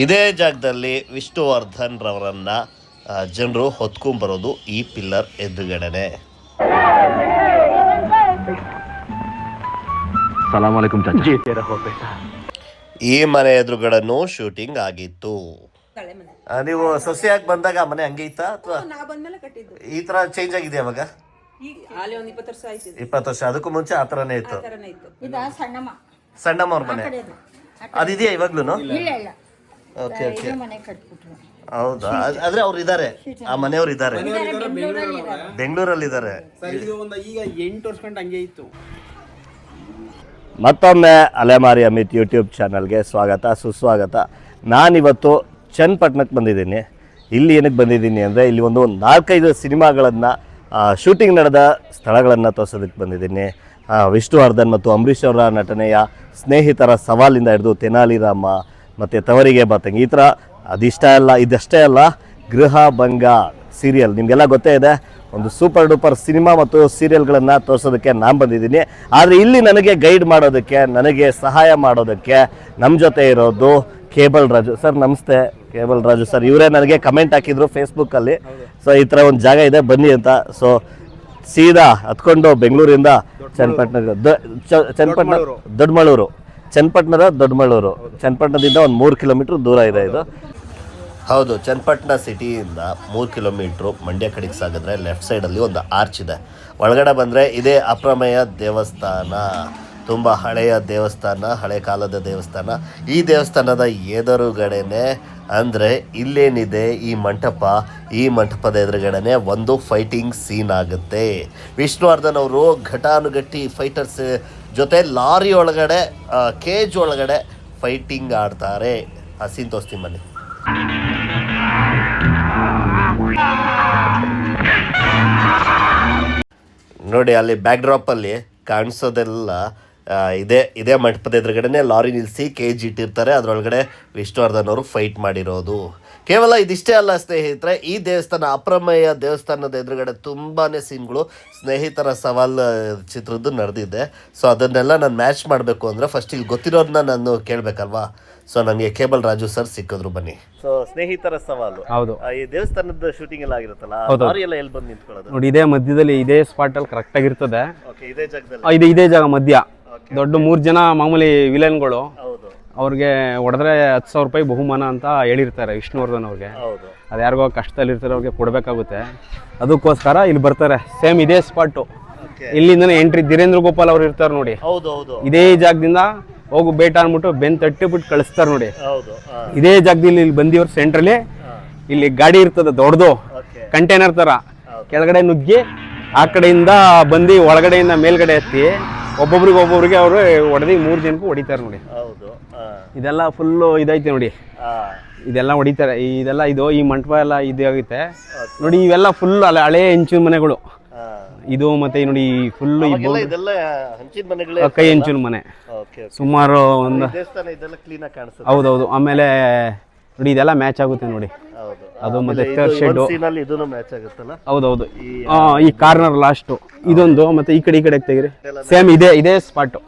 ಇದೇ ಜಾಗದಲ್ಲಿ ವಿಷ್ಣುವರ್ಧನ್ ರವರನ್ನು ಜನರು ಹೊತ್ಕೊಂಬರೋದು ಈ ಪಿಲ್ಲರ್ ಎದುರುಗಡೆನೆ. ಈ ಮನೆ ಎದುರುಗಡೆನೂ ಶೂಟಿಂಗ್ ಆಗಿತ್ತು. ನೀವು ಸೊಸೆಯಾಗಿ ಬಂದಾಗ ಆ ಮನೆ ಹಂಗೆ ಇತ್ತಾ ಅಥವಾ ಈ ತರ ಚೇಂಜ್ ಆಗಿದೆ ಅವಾಗ ಇಪ್ಪತ್ತು ವರ್ಷ ಅದಕ್ಕೂ ಮುಂಚೆ ಆ ತರನೇ ಇತ್ತು. ಸಣ್ಣಮ್ಮ. ಅವ್ರ ಮನೆ. ಅದಿದೆಯಾ ಇವಾಗ್ಲೂ ಓಕೆ ಓಕೆ ಇದೇ ಮನೆ ಕಟ್ಬಿಟ್ರು. ಹೌದಾ? ಅದ್- ಆದ್ರೆ ಅವ್ರು ಇದ್ದಾರೆ ಆ ಮನೆಯವ್ರು ಇದ್ದಾರೆ ಬೆಂಗಳೂರಲ್ಲಿ ಇದ್ದಾರೆ ಇದು ಒಂದು ಈಗ ಎಂಟು ವರ್ಷ ಗಂಟೆ ಹಂಗೆ ಇತ್ತು. ಮತ್ತೊಮ್ಮೆ ಅಲೆಮಾರಿ ಅಮಿತ್ ಯೂಟ್ಯೂಬ್ ಚಾನಲ್ಗೆ ಸ್ವಾಗತ ಸುಸ್ವಾಗತ. ನಾನಿವತ್ತು ಚನ್ನಪಟ್ಟಣಕ್ಕೆ ಬಂದಿದ್ದೀನಿ. ಇಲ್ಲಿ ಏನಕ್ಕೆ ಬಂದಿದ್ದೀನಿ ಅಂದರೆ ಇಲ್ಲಿ ಒಂದು ನಾಲ್ಕೈದು ಸಿನಿಮಾಗಳನ್ನು ಶೂಟಿಂಗ್ ನಡೆದ ಸ್ಥಳಗಳನ್ನು ತೋರಿಸೋದಕ್ಕೆ ಬಂದಿದ್ದೀನಿ. ಆ, ವಿಷ್ಣುವರ್ಧನ್ ಮತ್ತು ಅಂಬರೀಷ್ ಅವರ ನಟನೆಯ ಸ್ನೇಹಿತರ ಸವಾಲಿಂದ ಹಿಡಿದು ತೆನಾಲಿ ರಾಮ ಮತ್ತು ತವರಿಗೆ ಬಾತಂಗಿ ಈ ಥರ ಅದಿಷ್ಟ ಅಲ್ಲ ಇದಷ್ಟೇ ಅಲ್ಲ ಗೃಹ ಭಂಗ ಸೀರಿಯಲ್ ನಿಮಗೆಲ್ಲ ಗೊತ್ತೇ ಇದೆ ಒಂದು ಸೂಪರ್ ಡೂಪರ್ ಸಿನಿಮಾ ಮತ್ತು ಸೀರಿಯಲ್ಗಳನ್ನು ತೋರಿಸೋದಕ್ಕೆ ನಾನು ಬಂದಿದ್ದೀನಿ. ಆದರೆ ಇಲ್ಲಿ ನನಗೆ ಗೈಡ್ ಮಾಡೋದಕ್ಕೆ ನನಗೆ ಸಹಾಯ ಮಾಡೋದಕ್ಕೆ ನಮ್ಮ ಜೊತೆ ಇರೋದು ಕೇಬಲ್ ರಾಜು. ಸರ್ ನಮಸ್ತೆ ಕೇಬಲ್ ರಾಜು ಸರ್. ಇವರೇ ನನಗೆ ಕಮೆಂಟ್ ಹಾಕಿದ್ರು ಫೇಸ್ಬುಕ್ಕಲ್ಲಿ ಸೊ ಈ ಥರ ಒಂದು ಜಾಗ ಇದೆ ಬನ್ನಿ ಅಂತ. ಸೊ ಸೀದಾ ಹತ್ಕೊಂಡು ಬೆಂಗಳೂರಿಂದ ಚನ್ನಪಟ್ಟಣ ಚನ್ನಪಟ್ಟಣ ದೊಡ್ಡಮಳೂರು. ಚನ್ನಪಟ್ಟಣದ ದೊಡ್ಡಮಳೂರು ಚನ್ನಪಟ್ಟಣದಿಂದ ಒಂದು ಮೂರು ಕಿಲೋಮೀಟ್ರ್ ದೂರ ಇದೆ ಇದು. ಹೌದು ಚನ್ನಪಟ್ಟಣ ಸಿಟಿಯಿಂದ ಮೂರು ಕಿಲೋಮೀಟ್ರು ಮಂಡ್ಯ ಕಡೆಗೆ ಸಾಗಿದ್ರೆ ಲೆಫ್ಟ್ ಸೈಡಲ್ಲಿ ಒಂದು ಆರ್ಚ್ ಇದೆ. ಒಳಗಡೆ ಬಂದರೆ ಇದೇ ಅಪ್ರಮೇಯ ದೇವಸ್ಥಾನ. ತುಂಬ ಹಳೆಯ ದೇವಸ್ಥಾನ ಹಳೆ ಕಾಲದ ದೇವಸ್ಥಾನ. ಈ ದೇವಸ್ಥಾನದ ಎದುರುಗಡೆನೆ ಅಂದರೆ ಇಲ್ಲೇನಿದೆ ಈ ಮಂಟಪ? ಈ ಮಂಟಪದ ಎದುರುಗಡೆನೆ ಒಂದು ಫೈಟಿಂಗ್ ಸೀನ್ ಆಗುತ್ತೆ. ವಿಷ್ಣುವರ್ಧನ್ ಅವರು ಘಟಾನುಘಟಿ ಫೈಟರ್ಸ್ ಜೊತೆ ಲಾರಿ ಒಳಗಡೆ ಕೇಜ್ ಒಳಗಡೆ ಫೈಟಿಂಗ್ ಆಡ್ತಾರೆ ಆ ಸೀನ್ ತೋರಿಸ್ತೀನಿ ಬನ್ನಿ ನೋಡಿ ಅಲ್ಲಿ ಬ್ಯಾಕ್ ಡ್ರಾಪಲ್ಲಿ ಕಾಣಿಸೋದೆಲ್ಲ ಇದೇ ಇದೇ ಮಂಟಪದ ಎದುರುಗಡೆನೆ ಲಾರಿ ನಿಲ್ಲಿಸಿ ಜಿ ಇಟ್ಟಿರ್ತಾರೆ. ಅದರೊಳಗಡೆ ವಿಷ್ಣುವರ್ಧನ್ ಅವರು ಫೈಟ್ ಮಾಡಿರೋದು. ಕೇವಲ ಇದಿಷ್ಟೇ ಅಲ್ಲ ಸ್ನೇಹಿತರೆ ಈ ದೇವಸ್ಥಾನ ಅಪ್ರಮೇಯ ದೇವಸ್ಥಾನದ ಎದುರುಗಡೆ ತುಂಬಾ ಸೀನ್ಗಳು ಸ್ನೇಹಿತರ ಸವಾಲ್ ಚಿತ್ರದ್ದು ನಡೆದಿದೆ. ಸೊ ಅದನ್ನೆಲ್ಲ ನಾನು ಮ್ಯಾಚ್ ಮಾಡಬೇಕು ಅಂದರೆ ಫಸ್ಟ್ ಇಲ್ಲಿ ಗೊತ್ತಿರೋದನ್ನ ನಾನು ಕೇಳಬೇಕಲ್ವಾ? ಸೊ ನನಗೆ ಕೇಬಲ್ ರಾಜು ಸರ್ ಸಿಕ್ಕಿದ್ರು ಬನ್ನಿ. ಸೊ ಸ್ನೇಹಿತರ ಸವಾಲು. ಹೌದು. ಈ ದೇವಸ್ಥಾನದ ಶೂಟಿಂಗ್ ಎಲ್ಲ ಆಗಿರುತ್ತಲ್ಲ ಹೌದು. ಲಾರಿ ಎಲ್ಲ ಎಲ್ಲಿ ಬಂದು ನಿಂತ್ಕೊಳ್ಳೋದು? ನೋಡಿ ಇದೇ ಮಧ್ಯದಲ್ಲಿ ಇದೇ ಸ್ಪಾಟ್ ಅಲ್ಲಿ ಕರೆಕ್ಟ್ ಆಗಿರ್ತದೆ. ಓಕೆ ಇದೇ ಜಾಗದಲ್ಲಿ. ಆ, ಇದು ಇದೇ ಜಾಗ ಮಧ್ಯ. ದೊಡ್ಡ ಮೂರ್ ಜನ ಮಾಮೂಲಿ ವಿಲನ್ಗಳು. ಹೌದು. ಅವ್ರಿಗೆ ಹೊಡೆದ್ರೆ ಹತ್ತು ಸಾವಿರ ರೂಪಾಯಿ ಬಹುಮಾನ ಅಂತ ಹೇಳಿರ್ತಾರೆ ವಿಷ್ಣುವರ್ಧನ್ ಅವ್ರಿಗೆ. ಹೌದು. ಅದು ಯಾರಿಗೋ ಕಷ್ಟದಲ್ಲಿರ್ತಾರೆ ಅವ್ರಿಗೆ ಕೊಡಬೇಕಾಗುತ್ತೆ. ಅದಕ್ಕೋಸ್ಕರ ಇಲ್ಲಿ ಬರ್ತಾರೆ. ಸೇಮ್ ಇದೇ ಸ್ಪಾಟು ಇಲ್ಲಿಂದನೇ ಎಂಟ್ರಿ ಧೀರೇಂದ್ರ ಗೋಪಾಲ್ ಅವ್ರು ಇರ್ತಾರೆ ನೋಡಿ. ಹೌದು ಹೌದು. ಇದೇ ಜಾಗದಿಂದ ಹೋಗು ಬೇಟ ಅಂದ್ಬಿಟ್ಟು ಬೆನ್ ತಟ್ಟಿಬಿಟ್ಟು ಕಳಿಸ್ತಾರೆ ನೋಡಿ. ಹೌದು ಇದೇ ಜಾಗದಲ್ಲಿ ಇಲ್ಲಿ ಬಂದಿವ್ರ ಸೆಂಟ್ರಲ್ಲಿ. ಇಲ್ಲಿ ಗಾಡಿ ಇರ್ತದೆ ದೊಡ್ಡದು ಓಕೆ. ಕಂಟೈನರ್ ತರ. ಕೆಳಗಡೆ ನುಗ್ಗಿ ಆ ಕಡೆಯಿಂದ ಬಂದು ಒಳಗಡೆಯಿಂದ ಮೇಲ್ಗಡೆ ಎತ್ತಿ ಒಬ್ಬೊಬ್ರಿಗೆ ಒಬ್ಬೊಬ್ರಿಗೆ ಅವರು ಹೊಡೆದಿ ಮೂರು ಜನಕ್ಕೂ ಹೊಡಿತಾರೆ ನೋಡಿ. ಹೌದು ಇದೆಲ್ಲ ಫುಲ್ಲು ಇದೈತೆ ನೋಡಿ. ಇದೆಲ್ಲ ಹೊಡಿತಾರೆ. ಇದೆಲ್ಲ ಇದು ಈ ಮಂಟಪ ಎಲ್ಲ ಇದಾಗುತ್ತೆ. ನೋಡಿ ಇವೆಲ್ಲ ಫುಲ್ ಹಳೆ ಹೆಂಚಿನ ಮನೆಗಳು. ಇದು ಮತ್ತೆ ನೋಡಿ ಫುಲ್ ಕೈ ಹೆಂಚಿನ ಮನೆ. ಸುಮಾರು ಒಂದು ಹೌದೌದು. ಆಮೇಲೆ ನೋಡಿ ಇದೆಲ್ಲ ಮ್ಯಾಚ್ ಆಗುತ್ತೆ ನೋಡಿ. ಅದು ಮತ್ತೆ ಥರ್ಡ್ ಶೆಡ್ ಇದನ್ನು ಮ್ಯಾಚ್ ಆಗುತ್ತಲ್ಲ? ಹೌದೌದು. ಈ ಕಾರ್ನರ್ ಲಾಸ್ಟು ಇದೊಂದು ಮತ್ತೆ ಈ ಕಡೆ ಈ ಕಡೆ ತೆಗೀರಿ ಸೇಮ್ ಇದೇ ಇದೇ ಸ್ಪಾಟು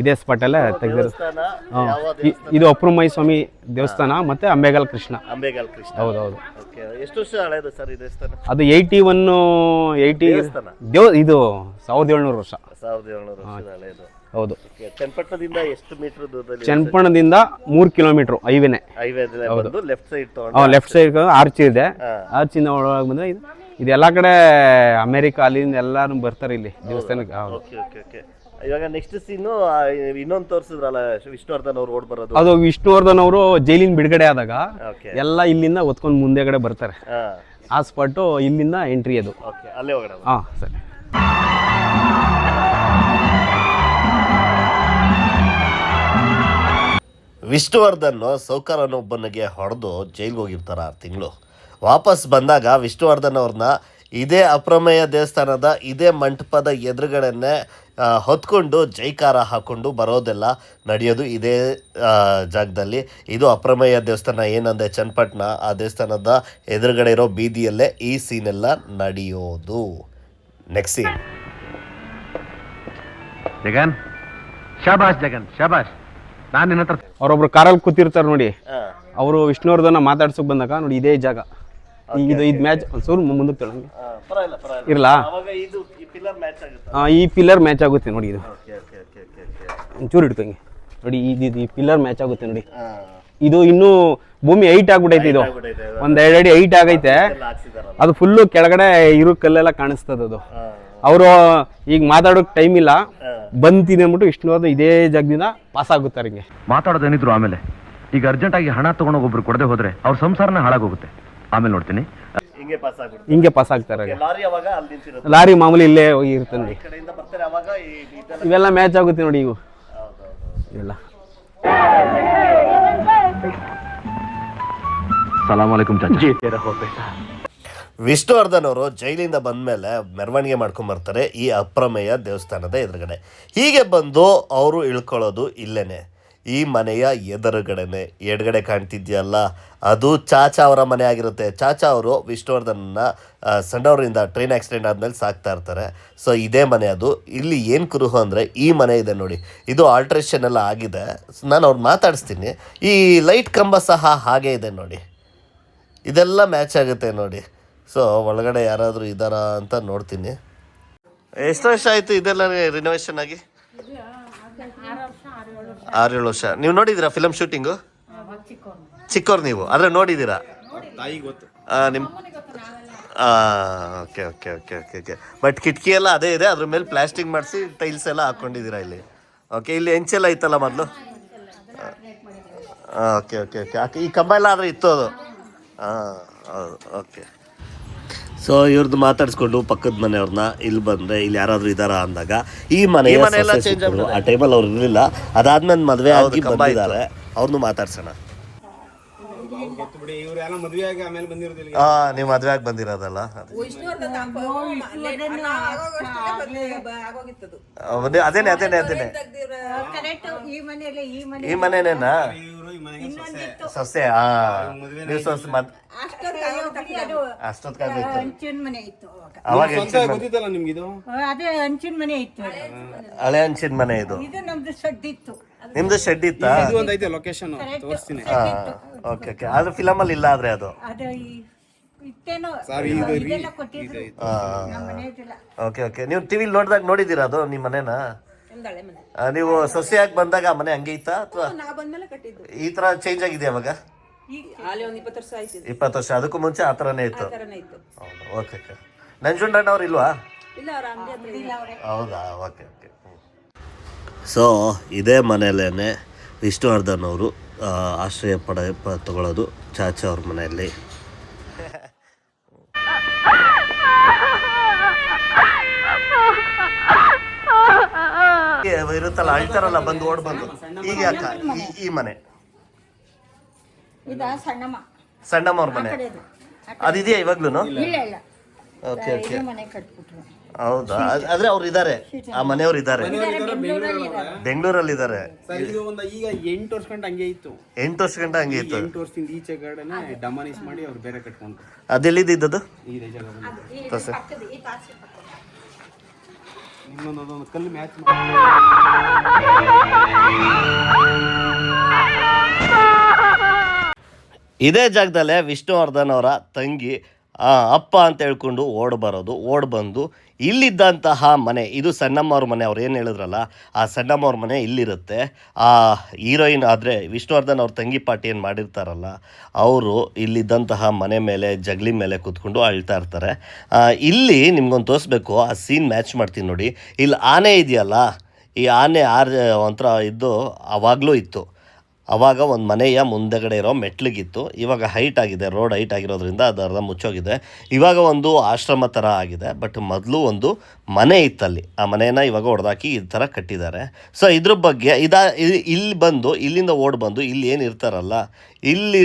ಇದೇ ಸ್ಪಾಟ್ ಅಲ್ಲೇ. ತೆಗೆದಿರೋ ಇದು ಅಪ್ರಮಯ ಸ್ವಾಮಿ ದೇವಸ್ಥಾನ? ಮತ್ತೆ ಅಂಬೇಗಾಲ್ ಕೃಷ್ಣ. ಅಂಬೆಗಾಲ್ ಕೃಷ್ಣ. ಹೌದು ಹೌದು ಎಷ್ಟು ವರ್ಷ ಹಳೆಯದು ಸರ್ ಈ ದೇವಸ್ಥಾನ? ಅದು ಏಯ್ಟಿ ಒನ್ ಏಯ್ಟಿ? ದೇವ್ ಇದು ಸಾವಿರದ ಏಳ್ನೂರು ವರ್ಷ. ಸಾವಿರದ ಏಳ್ನೂರು ವರ್ಷದ ಹಳೆಯದು ಹೌದು. ಚನ್ನಪಟ್ಟಣದಿಂದ ಎಷ್ಟು ಮೀಟರ್ ದೂರದಲ್ಲಿ ಚನ್ನಪಟ್ಟಣದಿಂದ ಮೂರು ಕಿಲೋಮೀಟರ್ ಹೈವೇನೆ. ಹೈವೇ ಹೌದು. ಲೆಫ್ಟ್ ಸೈಡ್ ತಗೊಂಡು ಲೆಫ್ಟ್ ಸೈಡ್ ಆರ್ಚ್ ಇದೆ. ಆರ್ಚಿಂದ ಒಳಗೆ ಬಂದರೆ ಇದು ಇದೆಲ್ಲ ಕಡೆ ಅಮೆರಿಕ ಅಲ್ಲಿಂದ ಎಲ್ಲರೂ ಬರ್ತಾರೆ ಇಲ್ಲಿ ದೇವಸ್ಥಾನಕ್ಕೆ. ಹೌದು. Okay okay okay. ಇವಾಗ ನೆಕ್ಸ್ಟ್ ಸೀನು ಇನ್ನೊಂದು ತೋರಿಸಿದ್ರಲ್ಲ ವಿಷ್ಣುವರ್ಧನ್ ಅವ್ರು ಓಡ್ ಬರೋದು. ಅದು ವಿಷ್ಣುವರ್ಧನ್ ಅವರು ಜೈಲಿನ ಬಿಡುಗಡೆ ಆದಾಗ ಓಕೆ ಎಲ್ಲ ಇಲ್ಲಿಂದ ಒತ್ಕೊಂಡು ಮುಂದೆಗಡೆ ಬರ್ತಾರೆ. ಆ ಸ್ಪಾಟು ಇಲ್ಲಿಂದ ಎಂಟ್ರಿ ಅದು. ಓಕೆ ಅಲ್ಲೇ ಹೋಗೋಣ ಹಾಂ ಸರಿ. ವಿಷ್ಣುವರ್ಧನ್ ಸೌಕರನೊಬ್ಬನಿಗೆ ಹೊಡೆದು ಜೈಲ್ಗೆ ಹೋಗಿರ್ತಾರೆ ಆರು ತಿಂಗಳು. ವಾಪಸ್ ಬಂದಾಗ ವಿಷ್ಣುವರ್ಧನ್ ಅವ್ರನ್ನ ಇದೇ ಅಪ್ರಮೇಯ ದೇವಸ್ಥಾನದ ಇದೇ ಮಂಟಪದ ಎದುರುಗಡೆನೆ ಹೊತ್ಕೊಂಡು ಜೈಕಾರ ಹಾಕೊಂಡು ಬರೋದೆಲ್ಲ ನಡೆಯೋದು ಇದೇ ಜಾಗದಲ್ಲಿ. ಇದು ಅಪ್ರಮೇಯ ದೇವಸ್ಥಾನ ಏನಂದೆ ಚನ್ನಪಟ್ಟಣ ಆ ದೇವಸ್ಥಾನದ ಎದುರುಗಡೆ ಇರೋ ಬೀದಿಯಲ್ಲೇ ಈ ಸೀನೆಲ್ಲ ನಡೆಯೋದು. ನೆಕ್ಸ್ಟ್ ಸೀನ್ ಜಗನ್ ಶಬಾಷ್ ಜಗನ್ ಶಬಾಷ್ ನಾನು ನಿನ್ನ ಹತ್ರ ಅವ್ರೊಬ್ರು ಕಾರಲ್ಲಿ ಕೂತಿರ್ತಾರೆ ನೋಡಿ. ಅವರು ವಿಷ್ಣುವರ್ಧನ ಮಾತಾಡ್ಸೋಕೆ ಬಂದಾಗ ನೋಡಿ ಇದೇ ಜಾಗ. ಈ- ಇದು ಇದು ಮ್ಯಾಚ್ ಒಂಚೂರು ಮುಂದಕ್ಕೆ ತೊಳಂಗೆ ಪರವಾಗಿಲ್ಲ ಪರವಾಗಿಲ್ಲ. ಇರಲಾ? ಅವಾಗ ಇದು ಈ ಪಿಲ್ಲರ್ ಮ್ಯಾಚ್ ಆಗುತ್ತೆ. ಆ, ಈ ಪಿಲ್ಲರ್ ಮ್ಯಾಚ್ ಆಗುತ್ತೆ ನೋಡಿ ಇದು. Okay okay okay okay okay ಒಂಚೂರು ಇಟ್ಕೊಂಗೆ ನೋಡಿ ಇದು ಇದು ಈ ಪಿಲ್ಲರ್ ಮ್ಯಾಚ್ ಆಗುತ್ತೆ ನೋಡಿ. ಇದು ಇನ್ನೂ ಭೂಮಿ ಹೈಟ್ ಆಗ್ಬಿಟ್ಟೈತೆ ಇದು. ಒಂದ್ ಎರಡು ಅಡಿ ಹೈಟ್ ಆಗೈತೆ. ಅದು ಫುಲ್ಲು ಕೆಳಗಡೆ ಇರು ಕಲ್ಲೆಲ್ಲ ಕಾಣಿಸ್ತದ ಅದು. ಅವರು ಈಗ ಮಾತಾಡೋಕ್ಕೆ ಟೈಮ್ ಇಲ್ಲ. ಬಂತೀನಿ ಅಂದ್ಬಿಟ್ಟು ವಿಷ್ಣುವರ್ಧನ್ ಇದೇ ಜಾಗದಿಂದ ಪಾಸ್ ಆಗುತ್ತಾರೆ ಹಿಂಗೆ. ಮಾತಾಡೋದೇನಿದ್ರು ಆಮೇಲೆ. ಈಗ ಅರ್ಜೆಂಟಾಗಿ ಹಣ ತಗೊಂಡೋಗಿ ಒಬ್ರು ಕೊಡದೆ ಹೋದ್ರೆ ಅವ್ರ ಸಂಸಾರನ ಹಾಳಾಗೋಗುತ್ತೆ. ಆಮೇಲೆ ನೋಡ್ತೀನಿ. ಹಿಂಗೆ ಪಾಸ್ ಹಿಂಗೆ ಪಾಸ್ ಆಗ್ತಾರೆ. ಲಾರಿ ಅವಾಗ ಅಲ್ಲಿ ನಿಂತಿರುತ್ತೆ? ಲಾರಿ ಮಾಮೂಲಿ ಇಲ್ಲೇ ಹೋಗಿ ಇರುತ್ತೆ ಈ ಕಡೆಯಿಂದ ಬರ್ತಾರೆ ಅವಾಗ ಈ ಇದೆಲ್ಲ? ಇವೆಲ್ಲ ಮ್ಯಾಚ್ ಆಗುತ್ತೆ ನೋಡಿ ಇವು ಇವೆಲ್ಲ. ಸಲಾಮ್ ಅಲೈಕುಂ ಚಾಚಾ. ವಿಷ್ಣುವರ್ಧನ್ ಅವರು ಜೈಲಿಂದ ಬಂದಮೇಲೆ ಮೆರವಣಿಗೆ ಮಾಡ್ಕೊಂಡು ಬರ್ತಾರೆ ಈ ಅಪ್ರಮೇಯ ದೇವಸ್ಥಾನದ ಎದುರುಗಡೆ. ಹೀಗೆ ಬಂದು ಅವರು ಇಳ್ಕೊಳ್ಳೋದು ಇಲ್ಲೇನೆ. ಈ ಮನೆಯ ಎದುರುಗಡೆನೆ. ಎಡಗಡೆ ಕಾಣ್ತಿದ್ಯಲ್ಲ? ಅದು ಚಾಚಾ ಅವರ ಮನೆ ಆಗಿರುತ್ತೆ. ಚಾಚಾ ಅವರು ವಿಷ್ಣುವರ್ಧನ್ನ ಸಣ್ಣವರಿಂದ ಟ್ರೈನ್ ಆಕ್ಸಿಡೆಂಟ್ ಆದಮೇಲೆ ಸಾಕ್ತಾ ಇರ್ತಾರೆ. ಸೊ, ಇದೇ ಮನೆ ಅದು. ಇಲ್ಲಿ ಏನು ಕುರುಹು ಅಂದರೆ ಈ ಮನೆ ಇದೆ ನೋಡಿ. ಇದು ಆಲ್ಟ್ರೇಷನ್ ಎಲ್ಲ ಆಗಿದೆ. ನಾನು ಅವ್ರು ಮಾತಾಡಿಸ್ತೀನಿ. ಈ ಲೈಟ್ ಕಂಬ ಸಹ ಹಾಗೆ ಇದೆ ನೋಡಿ. ಇದೆಲ್ಲ ಮ್ಯಾಚ್ ಆಗುತ್ತೆ ನೋಡಿ. ಸೊ, ಒಳಗಡೆ ಯಾರಾದರೂ ಇದ್ದಾರಾ ಅಂತ ನೋಡ್ತೀನಿ. ಎಷ್ಟು ವರ್ಷ ಆಯಿತು ಇದೆಲ್ಲ ರಿನೋವೇಷನ್ ಆಗಿ? ಆರು ಏಳು ವರ್ಷ. ನೀವು ನೋಡಿದ್ದೀರಾ ಫಿಲಮ್ ಶೂಟಿಂಗು ಚಿಕ್ಕವ್ರು ನೀವು. ಆದರೆ ನೋಡಿದ್ದೀರಾ? ನಿಮ್ಮ okay okay okay okay okay but ಕಿಟಕಿ ಎಲ್ಲ ಅದೇ ಇದೆ. ಅದ್ರ ಮೇಲೆ ಪ್ಲಾಸ್ಟಿಕ್ ಮಾಡಿಸಿ ಟೈಲ್ಸ್ ಎಲ್ಲ ಹಾಕ್ಕೊಂಡಿದ್ದೀರಾ ಇಲ್ಲಿ? ಓಕೆ ಇಲ್ಲಿ ಎಂಚೆಲ್ಲ ಇತ್ತಲ್ಲ ಮೊದಲು? ಓಕೆ ಓಕೆ ಓಕೆ ಈ ಕಂಬ ಎಲ್ಲ ಆದರೆ ಇತ್ತು ಅದು. ಹಾಂ ಹೌದು ಓಕೆ ಸೊ ಇವ್ರದ್ದು ಮಾತಾಡಿಸ್ಕೊಂಡು ಪಕ್ಕದ ಮನೆಯವ್ರನ್ನ ಇಲ್ಲಿ ಬಂದ್ರೆ ಇಲ್ಲಿ ಯಾರಾದ್ರೂ ಇದಾರ ಅಂದಾಗ ಈ ಮನೆ ಆ ಟೈಮಲ್ಲಿ ಅವ್ರು ಇರಲಿಲ್ಲ. ಅದಾದ್ಮೇಲೆ ಮದುವೆ ಆಗಿ ಬಂದಿದ್ದಾರೆ. ಅವ್ರನ್ನೂ ಮಾತಾಡ್ಸೋಣ. ನೀವು ಮದುವೆ ಆಗಿ ಬಂದಿರೋದಲ್ಲ? ಅದೇನೆ ಅದೇನೆ ಅದೇನೆ. ಕರೆಕ್ಟ್ ಈ ಮನೆಯಲ್ಲೇ ಈ ಮನೆ ಈ ಮನೆನೇನಾ? ಸೊಸೆ ಹಾ ನೀವು ಸೊಸೆ ಕಾಲ ಹಂಚಿನ ಮನೆ ಇತ್ತು ಅವಾಗ. ಅವಾಗ ಹೆಂಚಿನ ಮನೆ- ಗೊತ್ತಿತ್ತಲ್ಲ ನಿಮ್ಗೆ ಇದು? ಅದೇ ಹಂಚಿನ ಮನೆ ಇತ್ತು. ಹಳೆ ಹಂಚಿನ ಮನೆ ಇದು. ಇದು. ನಮ್ದು ಸಡ್ಡಿತ್ತು ನಿಮ್ದು ಶೆಡ್ ಇತ್ತಾ ಇದು ಒಂದು ಐತೆ ಲೊಕೇಶನ್ ತೋರಿಸ್ತೀನಿ. ಹಾ ಓಕೆ ಓಕೆ ಅದು ಫಿಲಮ್ ಅಲ್ಲಿ ಇಲ್ಲ ಆದ್ರೆ ಅದು. ಅದು ಇತ್ತೇನೋ ಇದೆಲ್ಲ ಕೊಟ್ಟಿದ್ರು. ಹಾ ನಮ್ಮ ಮನೆಯದಿಲ್ಲ ಓಕೆ ಓಕೆ ನೀವು ಟಿವಿ ನೋಡಿದಾಗ ನೋಡಿದ್ದೀರಾ ಅದು ನಿಮ್ಮ ಮನೆನ? ನೀವು ಹಳೆ ಮನೆ. ನೀವು ಸೊಸೆಯಾಗಿ ಬಂದಾಗ ಆ ಮನೆ ಹಂಗೆ ಇತ್ತಾ ಅಥವಾ ಈ ತರ ಚೇಂಜ್ ಆಗಿದೆ ಅವಾಗ? ಈಗ ಅಲ್ಲಿ ಒಂದ್ ಇಪ್ಪತ್ತು ವರ್ಷ ಆಯ್ತು ಇದು. ಇಪ್ಪತ್ತು ವರ್ಷ ಅದಕ್ಕೂ ಮುಂಚೆ ಆ ಥರನೇ ಇತ್ತು. ಥರನೇ ಇತ್ತು. ಹೌದು ಓಕೆ ನಂಜುಂಡಣ್ಣ ನಂಜುಂಡಣ್ಣವ್ರು ಇಲ್ವಾ? ಇಲ್ಲ ಅವ್ರ ಅಂಗಡಿ ಹತ್ರ ಇಲ್ಲ. ಹೌದಾ? ಓಕೆ ಓಕೆ ಸೊ ಇದೇ ಮನೆಯಲ್ಲೇ ವಿಷ್ಣುವರ್ಧನ್ ಅವರು ಆಶ್ರಯ ಪಡ ಪ- ತಗೊಳ್ಳೋದು ಚಾಚಾ ಅವ್ರ ಮನೆಯಲ್ಲಿ. ಇರುತ್ತಲ್ಲ ಅಳ್ತಾರಲ್ಲ ಬಂದು ಓಡ್ ಬಂದು. ಈಗ ಅಕ್ಕ ಈ- ಈ ಮನೆ. ಇದ ಸಣ್ಣಮ್ಮ. ಸಣ್ಣಮ್ಮವ್ರ ಮನೆ? ಕಡೆದು ಅದಿದೆಯಾ ಇವಾಗ್ಲೂ ಇಲ್ಲ ಇಲ್ಲ ಓಕೆ ಓಕೆ. ಇದು ಮನೆ ಕಟ್ಬಿಟ್ರು. ಹೌದಾ? ಅದ್- ಆದ್ರೆ ಅವ್ರು ಇದ್ದಾರೆ ಆ ಮನೆಯವ್ರು ಇದ್ದಾರೆ ಬೆಂಗಳೂರಲ್ಲಿ ಇದ್ದಾರೆ ಸರ್ ಇದು ಒಂದು ಈಗ ಎಂಟು ವರ್ಷ ಗಂಟೆ ಹಂಗೆ ಇತ್ತು. ಎಂಟು ವರ್ಷ ಗಂಟೆ ಹಂಗೆ ಇತ್ತು. ಎಂಟು ವರ್ಷದಿಂದ ಈಚೆ ಗಾರ್ಡನ್ ಡಮಾನಿಸ್ ಮಾಡಿ ಅವ್ರು ಬೇರೆ ಕಟ್ಕೊಂಡ್ರು. ಅದೆಲ್ಲಿದ್ದದ್ದು ಈ ಜಾಗ ಸರ್ ಕಲ್ಲು ಮ್ಯಾಚ್ ಇದೇ ಜಾಗದಲ್ಲೇ ವಿಷ್ಣುವರ್ಧನ್ ಅವರ ತಂಗಿ ಅಪ್ಪ ಅಂತ ಹೇಳ್ಕೊಂಡು ಓಡ್ ಬರೋದು, ಓಡ್ ಬಂದು ಇಲ್ಲಿದ್ದಂತಹ ಮನೆ, ಇದು ಸಣ್ಣಮ್ಮವ್ರ ಮನೆ, ಅವ್ರು ಏನು ಹೇಳಿದ್ರಲ್ಲ, ಆ ಸಣ್ಣಮ್ಮವ್ರ ಮನೆ ಇಲ್ಲಿರುತ್ತೆ. ಆ ಹೀರೋಯಿನ್ ಆದರೆ ವಿಷ್ಣುವರ್ಧನ್ ಅವ್ರ ತಂಗಿ ಪಾಟಿ ಏನು ಮಾಡಿರ್ತಾರಲ್ಲ, ಅವರು ಇಲ್ಲಿದ್ದಂತಹ ಮನೆ ಮೇಲೆ, ಜಗಲಿ ಮೇಲೆ ಕೂತ್ಕೊಂಡು ಅಳ್ತಾ ಇರ್ತಾರೆ. ಇಲ್ಲಿ ನಿಮ್ಗೊಂದು ತೋರಿಸ್ಬೇಕು, ಆ ಸೀನ್ ಮ್ಯಾಚ್ ಮಾಡ್ತೀನಿ ನೋಡಿ. ಇಲ್ಲಿ ಆನೆ ಇದೆಯಲ್ಲ, ಈ ಆನೆ ಆರ್, ಒಂಥರ ಇದ್ದು ಆವಾಗಲೂ ಇತ್ತು. ಅವಾಗ ಒಂದು ಮನೆಯ ಮುಂದೆಗಡೆ ಇರೋ ಮೆಟ್ಲಿಗಿತ್ತು. ಇವಾಗ ಹೈಟ್ ಆಗಿದೆ ರೋಡ್ ಹೈಟ್ ಆಗಿರೋದ್ರಿಂದ ಅದು ಅರ್ಧ ಮುಚ್ಚೋಗಿದೆ. ಇವಾಗ ಒಂದು ಆಶ್ರಮ ಥರ ಆಗಿದೆ ಬಟ್ ಮೊದಲು ಒಂದು ಮನೆ ಇತ್ತಲ್ಲಿ. ಆ ಮನೆಯನ್ನು ಇವಾಗ ಹೊಡೆದಾಕಿ ಈ ಥರ ಕಟ್ಟಿದ್ದಾರೆ. ಸೊ ಇದ್ರ ಬಗ್ಗೆ ಇದಾ ಇಲ್ಲಿ ಬಂದು ಇಲ್ಲಿಂದ ಓಡ್ ಬಂದು ಇಲ್ಲಿ ಏನು ಇರ್ತಾರಲ್ಲ ಇಲ್ಲಿ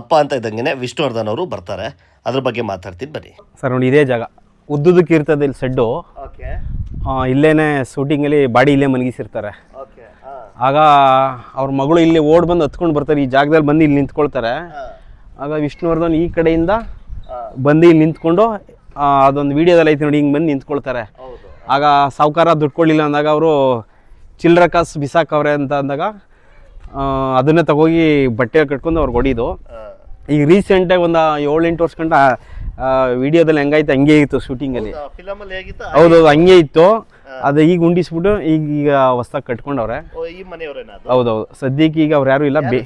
ಅಪ್ಪ ಅಂತ ಇದ್ದಂಗೆ ವಿಷ್ಣುವರ್ಧನ್ ಅವರು ಬರ್ತಾರೆ. ಅದ್ರ ಬಗ್ಗೆ ಮಾತಾಡ್ತೀನಿ ಬನ್ನಿ. ಸರ್ ನೋಡಿ ಇದೇ ಜಾಗ. ಉದ್ದುದಕ್ಕೆ ಇರ್ತದೆ ಇಲ್ಲಿ ಸೆಡ್ಡು ಓಕೆ ಆ, ಇಲ್ಲೇನೆ ಶೂಟಿಂಗಲ್ಲಿ ಬಾಡಿ ಇಲ್ಲೇ ಮಲಗಿಸಿರ್ತಾರೆ. ಆಗ ಅವ್ರ ಮಗಳು ಇಲ್ಲಿ ಓಡ್ ಬಂದು ಹತ್ಕೊಂಡು ಬರ್ತಾರೆ. ಈ ಜಾಗದಲ್ಲಿ ಬಂದು ಇಲ್ಲಿ ನಿಂತ್ಕೊಳ್ತಾರೆ. ಆಗ ವಿಷ್ಣುವರ್ಧನ್ ಈ ಕಡೆಯಿಂದ ಬಂದು ಇಲ್ಲಿ ನಿಂತ್ಕೊಂಡು ಅದೊಂದು ವಿಡಿಯೋದಲ್ಲಿ ಐತೆ ನೋಡಿ ಹಿಂಗೆ ಬಂದು ನಿಂತ್ಕೊಳ್ತಾರೆ. ಆಗ ಸಾವುಕಾರ ದುಡ್ಡು ಕೊಡಲಿಲ್ಲ ಅಂದಾಗ ಅವರು ಚಿಲ್ಲರೆ ಕಾಸು ಬಿಸಾಕವ್ರೆ ಅಂತ ಅಂದಾಗ ಅದನ್ನೇ ತಗೋಗಿ ಬಟ್ಟೆ ಕಟ್ಕೊಂಡು ಅವ್ರಿಗೆ ಹೊಡೀದು. ಈಗ ರೀಸೆಂಟಾಗಿ ಒಂದು ಏಳು ಎಂಟು ವರ್ಷ ಗಂಟ ವಿಡಿಯೋದಲ್ಲಿ ಹೆಂಗಾಯ್ತು ಹಂಗೆ ಇತ್ತು ಶೂಟಿಂಗಲ್ಲಿ ಅಲ್ಲಿ. ಹೌದು? ಹೌದೌದು ಹಂಗೆ ಇತ್ತು. ಅದು ಈಗ ಉಂಡಿಸ್ಬಿಟ್ಟು ಈಗ ಈಗ ಹೊಸ್ದಾಗಿ ಕಟ್ಕೊಂಡವ್ರೆ. ಓ, ಈ ಮನೆಯವರೇನಾ ಅದು? ಹೌದೌದು. ಸದ್ಯಕ್ಕೆ ಈಗ ಅವ್ರು ಯಾರು ಇಲ್ಲ ಬೆ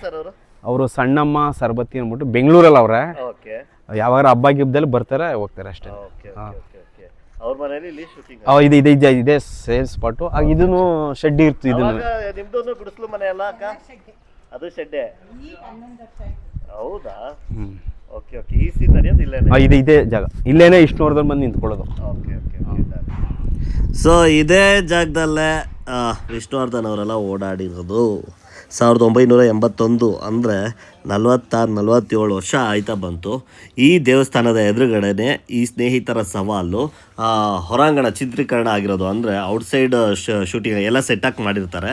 ಅವರು? ಸಣ್ಣಮ್ಮ ಸರ್ಬತ್ತಿ ಅಂದ್ಬಿಟ್ಟು ಬೆಂಗಳೂರಲ್ಲಿ ಅವ್ರೆ. ಓಕೆ. ಯಾವಾಗ ಹಬ್ಬ ಗಿಬ್ಬದಲ್ಲಿ ಬರ್ತಾರೆ ಹೋಗ್ತಾರೆ ಅಷ್ಟೇ. ಓಕೆ ಓಕೆ ಓಕೆ ಅವ್ರ ಶೂಟಿಂಗ್ ಅವ ಇದು ಇದೆ ಇದೆ ಇದೆ ಸೇಲ್ ಸ್ಪಾಟ್ ಆಗ ಇದನ್ನು ಶೆಡ್ ಇರ್ತು ಇದನ್ನು. ಗುಡಿಸ್ಲು ಮನೆ ಅಲ್ಲ ಅಕ್ಕ? ಅದು ಶೆಡ್ಡೆ ಹೌದಾ? ಓಕೆ ಓಕೆ ಈ ಸೀಟ್ ನಡೆಯೋದು ಇಲ್ಲೇನೆ? ಇದೆ ಇದೆ ಜಾಗ. ಇಲ್ಲೇನೆ ಇಷ್ಟ್ನವರ್ದಲ್ಲಿ ಬಂದು ನಿಂತ್ಕೊಳ್ಳೋದು. ಓಕೆ ಓಕೆ ಸೊ ಇದೇ ಜಾಗದಲ್ಲೇ ಆ, ವಿಷ್ಣುವರ್ಧನ್ ಅವರೆಲ್ಲ ಓಡಾಡಿರೋದು. ಸಾವಿರದ ಒಂಬೈನೂರ ಎಂಬತ್ತೊಂದು ಅಂದರೆ ನಲವತ್ತಾರು, ನಲವತ್ತೇಳು ವರ್ಷ ಆಯ್ತಾ ಬಂತು. ಈ ದೇವಸ್ಥಾನದ ಎದುರುಗಡೆನೆ ಈ ಸ್ನೇಹಿತರ ಸವಾಲು ಹೊರಾಂಗಣ ಚಿತ್ರೀಕರಣ ಆಗಿರೋದು. ಅಂದರೆ ಔಟ್ಸೈಡ್ ಶೂಟಿಂಗ್, ಎಲ್ಲ ಸೆಟ್ ಮಾಡಿರ್ತಾರೆ.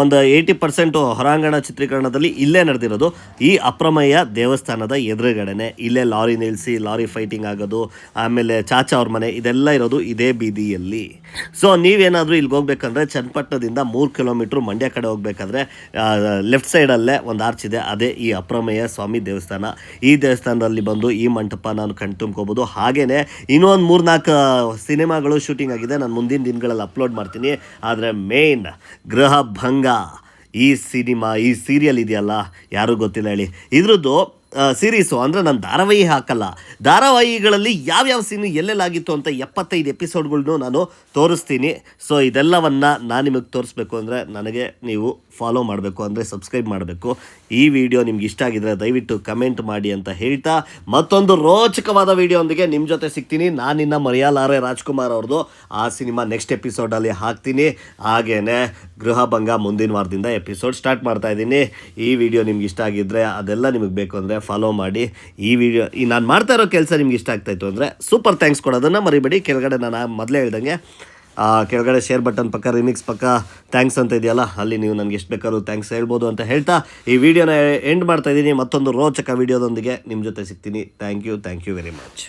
ಒಂದು ಏಯ್ಟಿ ಪರ್ಸೆಂಟು ಹೊರಾಂಗಣ ಚಿತ್ರೀಕರಣದಲ್ಲಿ ಇಲ್ಲೇ ನಡೆದಿರೋದು. ಈ ಅಪ್ರಮೇಯ ದೇವಸ್ಥಾನದ ಎದುರುಗಡೆನೆ ಇಲ್ಲೇ ಲಾರಿ ನಿಲ್ಲಿಸಿ ಲಾರಿ ಫೈಟಿಂಗ್ ಆಗೋದು, ಆಮೇಲೆ ಚಾಚಾ ಅವ್ರ ಮನೆ, ಇದೆಲ್ಲ ಇರೋದು ಇದೇ ಬೀದಿಯಲ್ಲಿ. ಸೊ ನೀವೇನಾದರೂ ಇಲ್ಲಿಗೆ ಹೋಗ್ಬೇಕಂದ್ರೆ ಚನ್ನಪಟ್ಟಣದಿಂದ ಮೂರು ಕಿಲೋಮೀಟ್ರ್ ಮಂಡ್ಯ ಕಡೆ ಹೋಗ್ಬೇಕಾದ್ರೆ ಲೆಫ್ಟ್ ಸೈಡಲ್ಲೇ ಒಂದು ಆರ್ಚ್ ಇದೆ, ಅದೇ ಈ ಅಪ್ರಮೇಯ ಸ್ವಾಮಿ ದೇವಸ್ಥಾನ. ಈ ದೇವಸ್ಥಾನದಲ್ಲಿ ಬಂದು ಈ ಮಂಟಪ ನಾನು ಕಣ್ ತುಂಬ್ಕೋಬೋದು. ಹಾಗೆಯೇ ಇನ್ನೊಂದು ಮೂರ್ನಾಲ್ಕು ಸಿನಿಮಾಗಳು ಶೂಟಿಂಗ್ ಆಗಿದೆ. ನಾನು ಮುಂದಿನ ದಿನಗಳಲ್ಲಿ ಅಪ್ಲೋಡ್ ಮಾಡ್ತೀನಿ. ಆದರೆ ಮೇನ್ ಗೃಹ ಈ ಸಿನಿಮಾ, ಈ ಸೀರಿಯಲ್ ಇದೆಯಲ್ಲ? ಯಾರೂ ಗೊತ್ತಿಲ್ಲ ಹೇಳಿ. ಇದ್ರದ್ದು ಸೀರೀಸು ಅಂದರೆ ನಾನು ಧಾರಾವಾಹಿ ಹಾಕಲ್ಲ. ಧಾರಾವಾಹಿಗಳಲ್ಲಿ ಯಾವ್ಯಾವ ಸೀನು ಎಲ್ಲೆಲ್ಲಾಗಿತ್ತು ಅಂತ ಎಪ್ಪತ್ತೈದು ಎಪಿಸೋಡ್ಗಳ್ನು ನಾನು ತೋರಿಸ್ತೀನಿ. ಸೊ ಇದೆಲ್ಲವನ್ನು ನಾನು ನಿಮಗೆ ತೋರಿಸ್ಬೇಕು ಅಂದರೆ ನನಗೆ ನೀವು ಫಾಲೋ ಮಾಡಬೇಕು ಅಂದರೆ ಸಬ್ಸ್ಕ್ರೈಬ್ ಮಾಡಬೇಕು. ಈ ವಿಡಿಯೋ ನಿಮ್ಗೆ ಇಷ್ಟ ಆಗಿದ್ರೆ ದಯವಿಟ್ಟು ಕಮೆಂಟ್ ಮಾಡಿ ಅಂತ ಹೇಳ್ತಾ, ಮತ್ತೊಂದು ರೋಚಕವಾದ ವಿಡಿಯೋಂದಿಗೆ ನಿಮ್ಮ ಜೊತೆ ಸಿಗ್ತೀನಿ. ನಾನಿನ್ನ ಮರೆಯಲಾರೆ ರಾಜ್ಕುಮಾರ್ ಅವ್ರದ್ದು ಆ ಸಿನಿಮಾ ನೆಕ್ಸ್ಟ್ ಎಪಿಸೋಡಲ್ಲಿ ಹಾಕ್ತೀನಿ. ಹಾಗೇ ಗೃಹಭಂಗ ಮುಂದಿನ ವಾರದಿಂದ ಎಪಿಸೋಡ್ ಸ್ಟಾರ್ಟ್ ಮಾಡ್ತಾ ಇದ್ದೀನಿ. ಈ ವಿಡಿಯೋ ನಿಮ್ಗೆ ಇಷ್ಟ ಆಗಿದ್ದರೆ ಅದೆಲ್ಲ ನಿಮಗೆ ಬೇಕು ಅಂದರೆ ಫಾಲೋ ಮಾಡಿ ಈ ವಿಡಿಯೋ ಈ ನಾನು ಮಾಡ್ತಾ ಇರೋ ಕೆಲಸ ನಿಮ್ಗೆ ಇಷ್ಟ ಆಗ್ತಾಯಿತ್ತು ಅಂದರೆ ಸೂಪರ್ ಥ್ಯಾಂಕ್ಸ್ ಕೊಡೋದನ್ನು ಮರಿಬೇಡಿ. ಕೆಳಗಡೆ ನಾನು ಮೊದಲೇ ಹೇಳ್ದಂಗೆ ಕೆಳಗಡೆ ಶೇರ್ ಬಟನ್ ಪಕ್ಕ ರಿಮಿಕ್ಸ್ ಪಕ್ಕ ಥ್ಯಾಂಕ್ಸ್ ಅಂತ ಇದೆಯಲ್ಲ, ಅಲ್ಲಿ ನೀವು ನನಗೆ ಎಷ್ಟು ಬೇಕಾದ್ರೂ ಥ್ಯಾಂಕ್ಸ್ ಹೇಳ್ಬೋದು ಅಂತ ಹೇಳ್ತಾ ಈ ವಿಡಿಯೋನ ಎಂಡ್ ಮಾಡ್ತಾ ಇದ್ದೀನಿ. ಮತ್ತೊಂದು ರೋಚಕ ವಿಡಿಯೋದೊಂದಿಗೆ ನಿಮ್ಮ ಜೊತೆ ಸಿಗ್ತೀನಿ. Thank you thank you very much